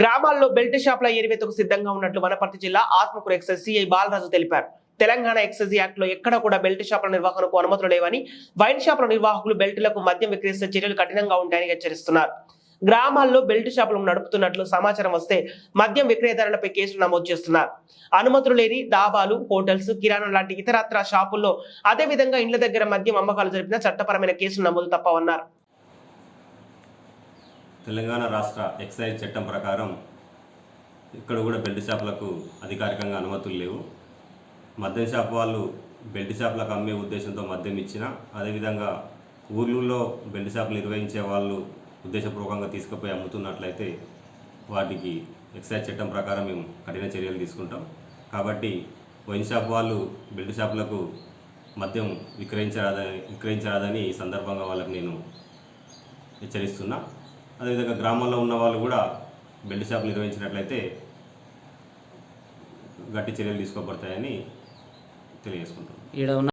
గ్రామాల్లో బెల్ట్ షాప్ల ఏరివేతకు సిద్ధంగా ఉన్నట్లు వనపర్తి జిల్లా ఆత్మకూరు ఎక్సైజ్ సిఐ బాలరాజు తెలిపారు. తెలంగాణ ఎక్సైజ్ యాక్ట్లో ఎక్కడ కూడా బెల్ట్ షాపుల నిర్వహణకు అనుమతులు లేవని వైన్ షాపుల నిర్వాహకులు బెల్టులకు మద్యం విక్రయిస్తే చర్యలు కఠినంగా ఉంటాయని హెచ్చరిస్తున్నారు. గ్రామాల్లో బెల్ట్ షాపులు నడుపుతున్నట్లు సమాచారం వస్తే మద్యం విక్రయదారులపై కేసులు నమోదు చేస్తున్నారు. అనుమతులు లేని దాబాలు హోటల్స్ కిరాణా లాంటి ఇతరత్ర షాపుల్లో అదే విధంగా ఇండ్ల దగ్గర మద్యం అమ్మకాలు జరిపిన చట్టపరమైన కేసులు నమోదు తప్పవన్నారు. తెలంగాణ రాష్ట్ర ఎక్సైజ్ చట్టం ప్రకారం ఇక్కడ కూడా బెల్ట్ షాపులకు అధికారికంగా అనుమతులు లేవు. మద్యం షాప్ వాళ్ళు బెల్ట్ షాపులకు అమ్మే ఉద్దేశంతో మద్యం ఇచ్చిన అదేవిధంగా ఊర్లలో బెల్ట్ షాపులు నిర్వహించే వాళ్ళు ఉద్దేశపూర్వకంగా తీసుకుపోయి అమ్ముతున్నట్లయితే వాటికి ఎక్సైజ్ చట్టం ప్రకారం మేము కఠిన చర్యలు తీసుకుంటాం. కాబట్టి వైన్ షాప్ వాళ్ళు బెల్ట్ షాపులకు మద్యం విక్రయించరాదని విక్రయించరాదని ఈ సందర్భంగా వాళ్ళకి నేను హెచ్చరిస్తున్నా. అదేవిధంగా గ్రామాల్లో ఉన్న వాళ్ళు కూడా బెల్ట్ షాపులు నిర్వహించినట్లయితే గట్టి చర్యలు తీసుకోబడతాయని తెలియజేసుకుంటున్నాను ఈడ ఉన్న